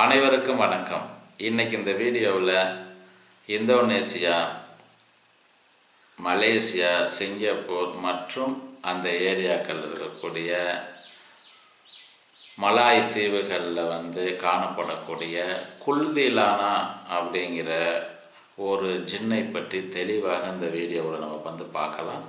அனைவருக்கும் வணக்கம். இன்னைக்கு இந்த வீடியோவில் இந்தோனேசியா மலேசியா சிங்கப்பூர் மற்றும் அந்த ஏரியாக்கள் இருக்கக்கூடிய மலாய் தீவுகளில் வந்து காணப்படக்கூடிய குல்திலானா அப்படிங்கிற ஒரு ஜின்னை பற்றி தெளிவாக இந்த வீடியோவில் நம்ம வந்து பார்க்கலாம்.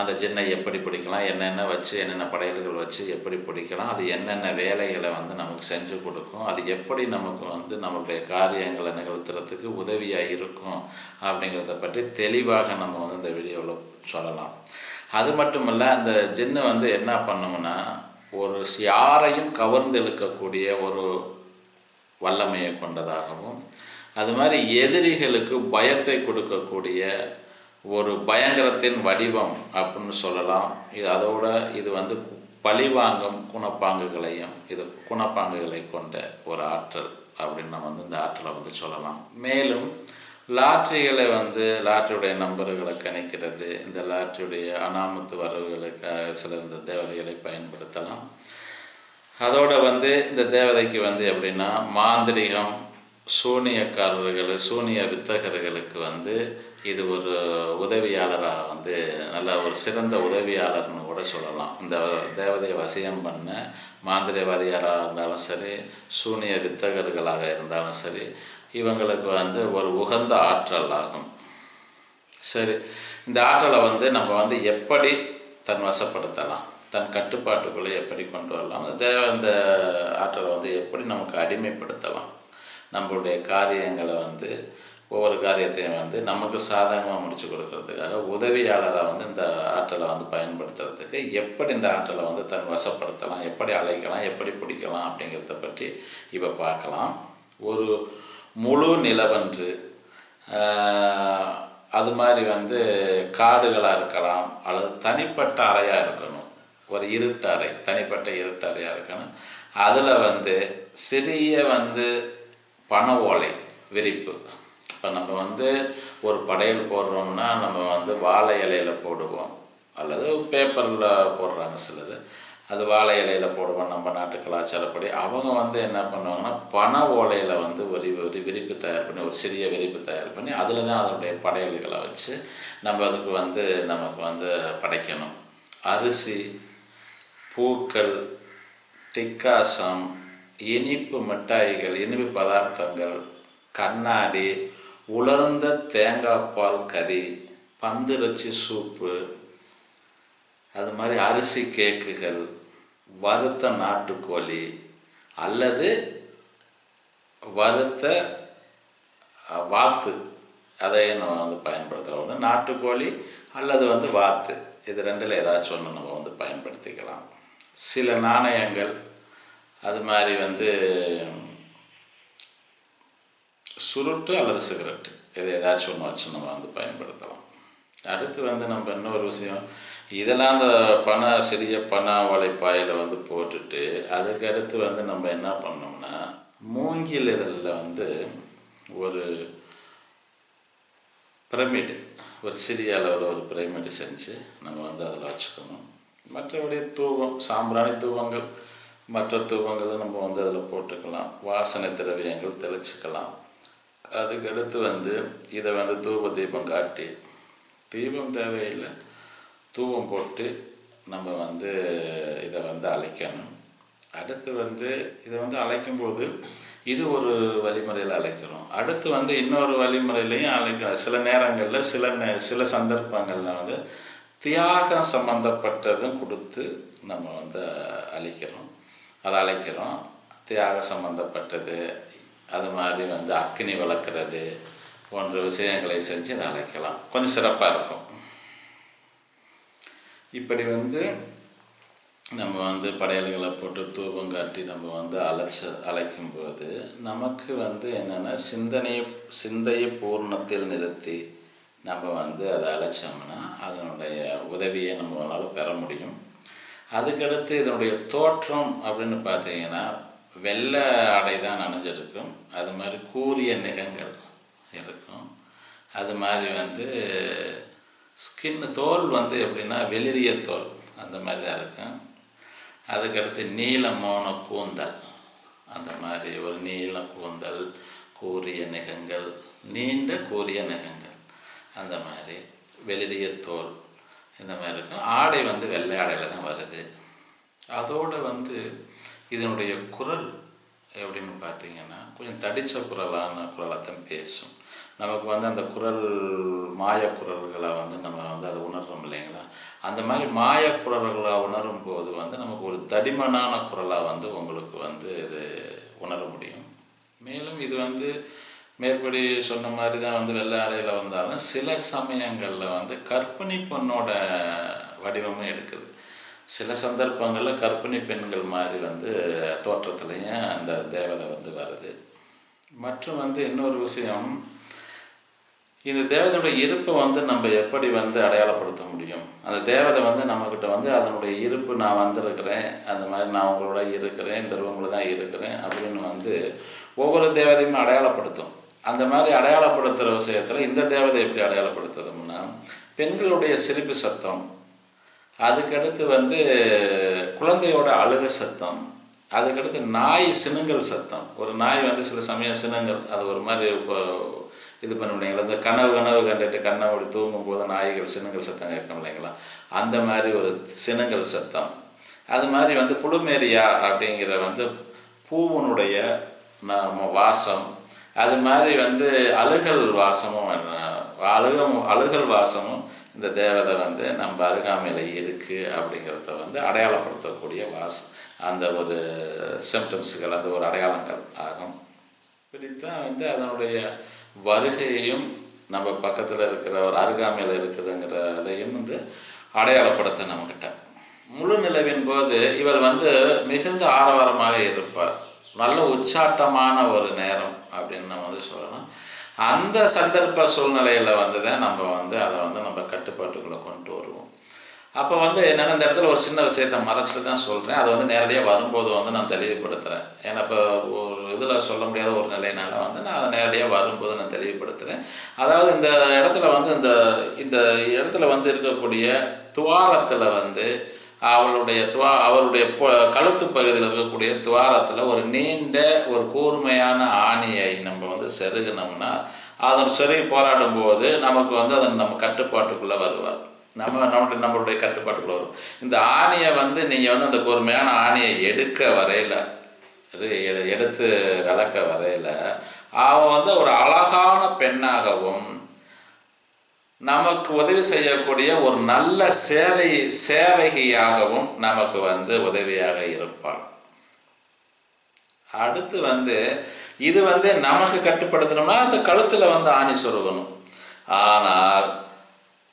அந்த ஜின்னை எப்படி பிடிக்கலாம்? என்னென்ன வச்சு என்னென்ன படையல்கள் வச்சு எப்படி பிடிக்கலாம்? அது என்னென்ன வேலைகளை வந்து நமக்கு செஞ்சு கொடுக்கும்? அது எப்படி நமக்கு வந்து நம்மளுடைய காரியங்களை நிகழ்த்துறதுக்கு உதவியாக இருக்கும்? அப்படிங்கிறத பற்றி தெளிவாக நம்ம வந்து இந்த வீடியோவில் சொல்லலாம். அது மட்டும் இல்லை அந்த ஜின்னு வந்து என்ன பண்ணும்னா ஒரு யாரையும் கவர்ந்து இழுக்கக்கூடிய ஒரு வல்லமையை கொண்டதாகவும் அது மாதிரி எதிரிகளுக்கு பயத்தை கொடுக்கக்கூடிய ஒரு பயங்கரத்தின் வடிவம் அப்படின்னு சொல்லலாம். இது அதோட இது வந்து பழிவாங்கும் குணப்பாங்குகளையும் இது குணப்பாங்குகளை கொண்ட ஒரு ஆற்றல் அப்படின்னு நம்ம வந்து இந்த ஆற்றலை வந்து சொல்லலாம். மேலும் லாட்ரிகளை வந்து லாட்ரியுடைய நம்பர்களை கணிக்கிறது இந்த லாட்ரியுடைய அனாமத்து வரவுகளுக்காக சில இந்த தேவதைகளை பயன்படுத்தலாம். அதோட வந்து இந்த தேவதைக்கு வந்து எப்படின்னா மாந்திரிகம் சூனியக்காரர்கள் சூனிய வித்தகர்களுக்கு வந்து இது ஒரு உதவியாளராக வந்து நல்ல ஒரு சிறந்த உதவியாளர்னு கூட சொல்லலாம். இந்த தேவதையை வசியம் பண்ண மாந்திரியவாதியாராக இருந்தாலும் சரி சூனிய வித்தகர்களாக இருந்தாலும் சரி இவங்களுக்கு வந்து ஒரு உகந்த ஆற்றல் ஆகும். சரி இந்த ஆற்றலை வந்து நம்ம வந்து எப்படி தன் வசப்படுத்தலாம்? தன் கட்டுப்பாட்டுக்குள்ளே எப்படி கொண்டு வரலாம்? அந்த தேவ இந்த ஆற்றலை வந்து எப்படி நமக்கு அடிமைப்படுத்தலாம்? நம்மளுடைய காரியங்களை வந்து ஒவ்வொரு காரியத்தையும் வந்து நமக்கு சாதகமாக முடிச்சு கொடுக்கறதுக்காக உதவியாளராக வந்து இந்த ஆற்றலை வந்து பயன்படுத்துறதுக்கு எப்படி இந்த ஆற்றலை வந்து தன் வசப்படுத்தலாம் எப்படி அழைக்கலாம் எப்படி பிடிக்கலாம் அப்படிங்கிறத பற்றி இப்போ பார்க்கலாம். ஒரு முழு நிலவன்று அது மாதிரி வந்து காடுகளாக இருக்கலாம் அல்லது தனிப்பட்ட அறையாக இருக்கணும். ஒரு இருட்டு அறை தனிப்பட்ட இருட்டு அறையாக இருக்கணும். அதில் வந்து சிறிய வந்து பண ஓலை விரிப்பு. இப்போ நம்ம வந்து ஒரு படையல் போடுறோம்னா நம்ம வந்து வாழை இலையில் போடுவோம். அல்லது பேப்பரில் போடுறாங்க சிலது. அது வாழை இலையில் போடுவோம் நம்ம நாட்டு கலாச்சாரப்படி. அவங்க வந்து என்ன பண்ணுவாங்கன்னா பண ஓலையில் வந்து ஒரு ஒரு விரிப்பு தயார் பண்ணி ஒரு சிறிய விரிப்பு தயார் பண்ணி அதில் தான் அதனுடைய படையல்களை வச்சு நம்ம அதுக்கு வந்து நமக்கு வந்து படைக்கணும். அரிசி பூக்கள் டிக்காசம் இனிப்பு மிட்டாய்கள் இனிப்பு பதார்த்தங்கள் கண்ணாடி உலர்ந்த தேங்காய் பால் கறி பந்திரச்சி சூப்பு அது மாதிரி அரிசி கேக்குகள் வறுத்த நாட்டுக்கோழி அல்லது வறுத்த வாத்து. அதை நம்ம வந்து பயன்படுத்துகிறோம் ஒன்று நாட்டுக்கோழி அல்லது வந்து வாத்து. இது ரெண்டில் ஏதாச்சும் ஒன்று நம்ம வந்து பயன்படுத்திக்கலாம். சில நாணயங்கள் அது மாதிரி வந்து சுருட்டு அல்லது சிகரெட்டு. இது ஏதாச்சும் ஒன்று வச்சு நம்ம வந்து பயன்படுத்தலாம். அடுத்து வந்து நம்ம இன்னொரு விஷயம். இதெல்லாம் அந்த பண சிறிய பண வலைப்பாயில் வந்து போட்டுட்டு அதுக்கடுத்து வந்து நம்ம என்ன பண்ணோம்னா மூங்கில் இதழில் வந்து ஒரு பிரமிடு ஒரு சிறிய அளவில் ஒரு பிரமிடு செஞ்சு நம்ம வந்து அதில் வச்சுக்கணும். மற்றபடி தூவம் சாம்பிராணி தூவங்கள் மற்ற தூவங்களை நம்ம வந்து அதில் போட்டுக்கலாம். வாசனை திரவியங்கள் தெளிச்சுக்கலாம். அதுக்கடுத்து வந்து இதை வந்து தூப தீபம் காட்டி தீபம் தேவையில்லை. தூவம் போட்டு நம்ம வந்து இதை வந்து அழைக்கணும். அடுத்து வந்து இதை வந்து அழைக்கும்போது இது ஒரு வழிமுறையில் அழைக்கிறோம். அடுத்து வந்து இன்னொரு வழிமுறையிலையும் அழைக்கிறோம். சில நேரங்களில் சில நே சில சந்தர்ப்பங்களில் வந்து தியாகம் சம்மந்தப்பட்டதும் கொடுத்து நம்ம வந்து அழிக்கிறோம். அதை அழைக்கிறோம். தியாக சம்மந்தப்பட்டது அது மாதிரி வந்து அக்னி வளர்க்குறது போன்ற விஷயங்களை செஞ்சு அதை அழைக்கலாம். கொஞ்சம் சிறப்பாக இருக்கும். இப்படி வந்து நம்ம வந்து படையல்களை போட்டு தூபம் காட்டி நம்ம வந்து அழைச்ச அழைக்கும்போது நமக்கு வந்து என்னென்னா சிந்தனையை சிந்தையை பூர்ணத்தில் நிறுத்தி நம்ம வந்து அதை அழைச்சோம்னா அதனுடைய உதவியை நம்மளால் பெற முடியும். அதுக்கடுத்து இதனுடைய தோற்றம் அப்படின்னு பார்த்தீங்கன்னா வெள்ளை ஆடை தான் நனைஞ்சிருக்கும். அது மாதிரி கூரிய நிகங்கள் இருக்கும். அது மாதிரி வந்து ஸ்கின் தோல் வந்து எப்படின்னா வெளிரிய தோல் அந்த மாதிரி தான் இருக்கும். அதுக்கடுத்து நீளமான கூந்தல். அந்த மாதிரி ஒரு நீள கூந்தல் கூரிய நிகங்கள் நீண்ட கூரிய நிகங்கள் அந்த மாதிரி வெளிரிய தோல். இந்த மாதிரி இருக்கும். ஆடை வந்து வெள்ளை ஆடையில் தான் வருது. அதோடு வந்து இதனுடைய குரல் எப்படின்னு பார்த்தீங்கன்னா கொஞ்சம் தடித்த குரலான குரலாக தான் பேசும். நமக்கு வந்து அந்த குரல் மாய குரல்களை வந்து நம்ம வந்து அதை உணர்றோம் இல்லைங்களா? அந்த மாதிரி மாய குரல்களாக உணரும் போது வந்து நமக்கு ஒரு தடிமனான குரலாக வந்து உங்களுக்கு வந்து இது உணர முடியும். மேலும் இது வந்து மேற்படி சொன்ன மாதிரி தான் வந்து வெள்ளை ஆடையில் வந்தாலும் சில சமயங்களில் வந்து கற்பிணி பொண்ணோட வடிவமும் எடுக்குது சில சந்தர்ப்பங்களில் கற்பிணி பெண்கள் மாதிரி வந்து தோற்றத்துலேயும் அந்த தேவதை வந்து வருது. மற்றும் வந்து இன்னொரு விஷயம் இந்த தேவதையோட இருப்பை வந்து நம்ம எப்படி வந்து அடையாளப்படுத்த முடியும்? அந்த தேவதை வந்து நம்மக்கிட்ட வந்து அதனுடைய இருப்பு நான் வந்திருக்கிறேன் அந்த மாதிரி நான் உங்களோட இருக்கிறேன் இந்த ரூமில் தான் இருக்கிறேன் அப்படின்னு வந்து ஒவ்வொரு தேவதையுமே அடையாளப்படுத்தும். அந்த மாதிரி அடையாளப்படுத்துகிற விஷயத்தில் இந்த தேவதை எப்படி அடையாளப்படுத்துதுன்னா பெண்களுடைய சிரிப்பு சத்தம் அதுக்கடுத்து வந்து குழந்தையோட அழுக சத்தம் அதுக்கடுத்து நாய் சினுங்கல் சத்தம். ஒரு நாய் வந்து சில சமயம் சினுங்கல் அது ஒரு மாதிரி இப்போ இது பண்ண முடியுங்களா? இந்த கனவு கனவு கண்டுட்டு கண்ணை அப்படி தூங்கும் போது நாய்கள் சினுங்கல் சத்தம் கேட்கும் இல்லைங்களா? அந்த மாதிரி ஒரு சினுங்கல் சத்தம். அது மாதிரி வந்து புழுமேரியா அப்படிங்கிற வந்து பூவனுடைய நம்ம வாசம் அது மாதிரி வந்து அழுகல் வாசமும் அழுகம் அழுகல் வாசமும் இந்த தேவதை வந்து நம்ம அருகாமையில் இருக்குது அப்படிங்கிறத வந்து அடையாளப்படுத்தக்கூடிய வாஸ் அந்த ஒரு சிம்டம்ஸுகள் அந்த ஒரு அடையாளங்கள் ஆகும். இப்படித்தான் வந்து அதனுடைய வருகையையும் நம்ம பக்கத்தில் இருக்கிற ஒரு அருகாமையில் இருக்குதுங்கிறதையும் வந்து அடையாளப்படுத்த நம்மக்கிட்ட முழு நிலவின் போது இவர் வந்து மிகுந்த ஆரவாரமாக இருப்பார். நல்ல உச்சாட்டமான ஒரு நேரம் அப்படின்னு நம்ம வந்து சொல்லலாம் அந்த சந்தர்ப்ப சூழ்நிலையில் வந்து தான் நம்ம வந்து அதை வந்து நம்ம கட்டுப்பாட்டுக்குள்ளே கொண்டு வருவோம். அப்போ வந்து என்னென்னா இந்த இடத்துல ஒரு சின்ன விஷயத்த மறைச்சிட்டு தான் சொல்கிறேன் அது வந்து நேரடியாக வரும்போது வந்து நான் தெளிவுபடுத்துகிறேன் ஏன்னா இப்போ ஒரு இதில் சொல்ல முடியாத ஒரு நிலையினால வந்து நான் அதை நேரடியாக வரும்போது நான் தெளிவுபடுத்துகிறேன் அதாவது இந்த இடத்துல வந்து இந்த இந்த இடத்துல வந்து இருக்கக்கூடிய துவாரத்தில் வந்து அவளுடைய துவா அவருடைய கழுத்து பகுதியில் இருக்கக்கூடிய துவாரத்தில் ஒரு நீண்ட ஒரு கூர்மையான ஆணியை நம்ம வந்து செருகினோம்னா அதன் செருகி போராடும் போது நமக்கு வந்து அதன் நம்ம கட்டுப்பாட்டுக்குள்ளே வருவார். நம்ம நம்மளுடைய நம்மளுடைய கட்டுப்பாட்டுக்குள்ளே வரும். இந்த ஆணியை வந்து நீங்கள் வந்து அந்த கூர்மையான ஆணியை எடுக்க வரையில் எடுத்து விளக்க வரையில் அவன் வந்து ஒரு அழகான பெண்ணாகவும் நமக்கு உதவி செய்யக்கூடிய ஒரு நல்ல சேவை சேவகியாகவும் நமக்கு வந்து உதவியாக இருப்பாள் அடுத்து வந்து இது வந்து நமக்கு கட்டுப்படுத்தணும்னா அந்த கழுத்தில் வந்து ஆணி சொருகணும். ஆனால்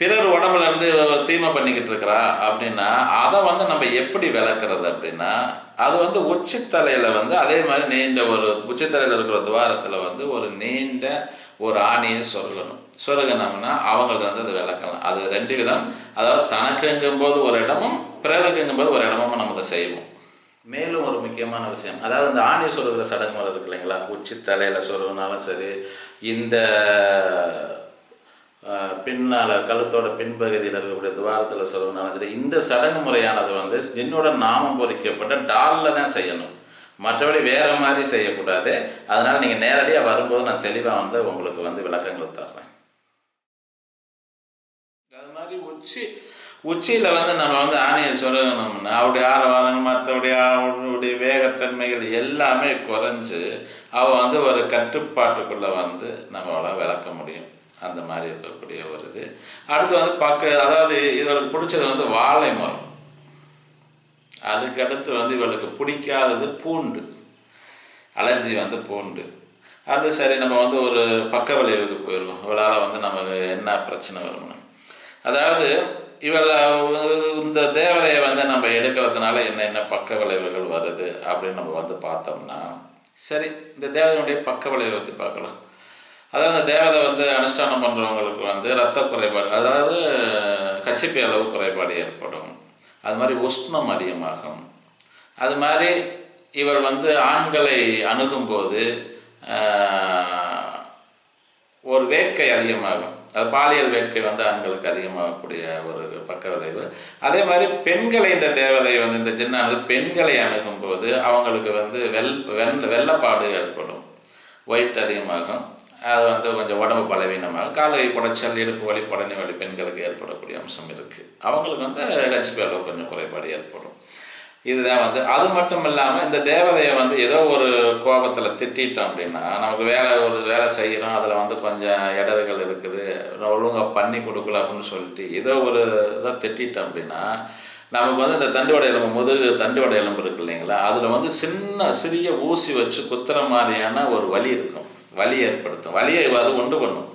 பிறர் உடம்புல இருந்து தீமை பண்ணிக்கிட்டு இருக்கிறா அப்படின்னா அதை வந்து நம்ம எப்படி விளக்குறது அப்படின்னா அது வந்து உச்சித்தலையில் வந்து அதே மாதிரி நீண்ட ஒரு உச்சித்தலையில் இருக்கிற துவாரத்தில் வந்து ஒரு நீண்ட ஒரு ஆணியை சொல்லணும் சொருகனம்னா அவங்களுக்கு வந்து அது விளக்கலாம். அது ரெண்டு விதம் அதாவது தனக்குங்கும் போது ஒரு இடமும் பிறருக்குங்கும் போது ஒரு இடமும் நம்ம அதை செய்வோம். மேலும் ஒரு முக்கியமான விஷயம். அதாவது இந்த ஆணி சொருகிற சடங்கு முறை இருக்கு இல்லைங்களா? உச்சி தலையில் சொருகினாலும் சரி இந்த பின்னால் கழுத்தோட பின்பகுதியில் இருக்கக்கூடிய துவாரத்தில் சொருகினாலும் சரி இந்த சடங்கு முறையானது வந்து ஜின்னோட நாமம் பொறிக்கப்பட்ட டாலில் தான் செய்யணும். மற்றபடி வேறு மாதிரி செய்யக்கூடாது. அதனால் நீங்கள் நேரடியாக வரும்போது நான் தெளிவாக வந்து உங்களுக்கு வந்து விளக்கங்கள் தர்றேன். மாதிரி உச்சி உச்சியில் வந்து நம்ம வந்து ஆணையை சொல்லணும்னா அவருடைய ஆரவாதம் மற்றவுடைய அவருடைய வேகத்தன்மைகள் எல்லாமே குறைஞ்சு அவள் வந்து ஒரு கட்டுப்பாட்டுக்குள்ளே வந்து நம்மளால் விளக்க முடியும். அந்த மாதிரி இருக்கக்கூடிய ஒரு இது. அடுத்து வந்து பக்க அதாவது இவளுக்கு பிடிச்சது வந்து வாழை மரம். அதுக்கடுத்து வந்து இவளுக்கு பிடிக்காதது பூண்டு. அலர்ஜி வந்து பூண்டு. அது சரி நம்ம வந்து ஒரு பக்க விளைவுக்கு போயிடுவோம். இவளால் வந்து நமக்கு என்ன பிரச்சனை வரும்னு. அதாவது இவர் இந்த தேவதையை வந்து நம்ம எடுக்கிறதுனால என்ன என்ன பக்க விளைவுகள் வருது அப்படின்னு நம்ம வந்து பார்த்தோம்னா சரி இந்த தேவதையுடைய பக்க விளைவை பற்றி பார்க்கலாம். அதாவது அந்த தேவதை வந்து அனுஷ்டானம் பண்ணுறவங்களுக்கு வந்து ரத்த குறைபாடு அதாவது கச்சிப்பி அளவு குறைபாடு ஏற்படும். அது மாதிரி உஷ்ணம் அதிகமாகும். அது மாதிரி இவர் வந்து ஆண்களை அணுகும்போது ஒரு வேட்கை அதிகமாகும். அது பாலியல் வேட்கை வந்து ஆண்களுக்கு அதிகமாகக்கூடிய ஒரு பக்க விளைவு அதே மாதிரி பெண்களை இந்த தேவதை வந்து இந்த ஜின்னானது பெண்களை அணுகும்போது அவங்களுக்கு வந்து வெள் வெள்ள வெள்ளப்பாடு ஏற்படும். ஒயிட் அதிகமாகும். அது வந்து கொஞ்சம் உடம்பு பலவீனமாக காலை குடைச்சல் இடுப்பு வலி புடனி வலி பெண்களுக்கு ஏற்படக்கூடிய அம்சம் இருக்குது அவங்களுக்கு வந்து ஹெச்பி அளவு கொஞ்சம் குறைபாடு ஏற்படும். இதுதான் வந்து அது மட்டும் இல்லாமல் இந்த தேவதையை வந்து ஏதோ ஒரு கோபத்தில் திட்டிட்டோம் அப்படின்னா நமக்கு வேலை ஒரு வேலை செய்கிறோம் அதில் வந்து கொஞ்சம் இடர்கள் இருக்குது ஒழுங்காக பண்ணி கொடுக்கல அப்படின்னு சொல்லிட்டு ஏதோ ஒரு இதை திட்டிட்டோம் அப்படின்னா நமக்கு வந்து இந்த தண்டுவடை எலும்பு முதுகு தண்டுவடை எலும்பு இருக்கு இல்லைங்களா அதில் வந்து சின்ன சிறிய ஊசி வச்சு குத்துற மாதிரியான ஒரு வலி இருக்கும். வலி ஏற்படுத்தும். வலியை அது உண்டு பண்ணும்.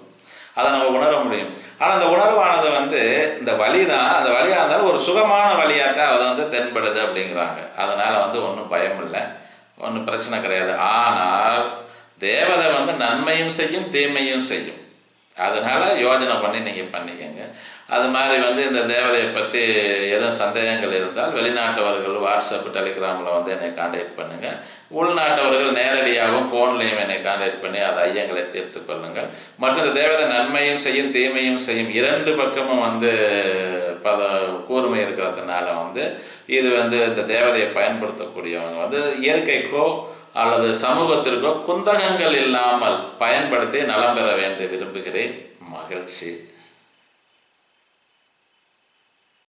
அதை நம்ம உணர முடியும். ஆனால் அந்த உணர்வானது வந்து இந்த வழி தான் அந்த வழியாக இருந்தாலும் ஒரு சுகமான வழியாக தான் அதை வந்து தென்படுது அப்படிங்கிறாங்க. அதனால் வந்து ஒன்றும் பயம் இல்லை. ஒன்றும் பிரச்சனை கிடையாது. ஆனால் தேவதை வந்து நன்மையும் செய்யும் தீமையும் செய்யும். அதனால யோஜனை பண்ணி நீங்கள் பண்ணிக்கங்க. அது மாதிரி வந்து இந்த தேவதையை பற்றி எதுவும் சந்தேகங்கள் இருந்தால் வெளிநாட்டவர்கள் வாட்ஸ்அப் டெலிகிராமில் வந்து என்னை காண்டாக்ட் பண்ணுங்கள் உள்நாட்டவர்கள் நேரடியாகவும் ஃபோன்லேயும் என்னை காண்டாக்ட் பண்ணி அது ஐயங்களை தீர்த்து கொள்ளுங்கள். மற்றும் இந்த தேவதை நன்மையும் செய்யும் தீமையும் செய்யும் இரண்டு பக்கமும் வந்து பத கூர்மை இருக்கிறதுனால வந்து இது வந்து இந்த தேவதையை பயன்படுத்தக்கூடியவங்க வந்து இயற்கைக்கோ அல்லது சமூகத்திற்கோ குந்தகங்கள் இல்லாமல் பயன்படுத்தி நலம் பெற வேண்டும் விரும்புகிறேன். மகிழ்ச்சி.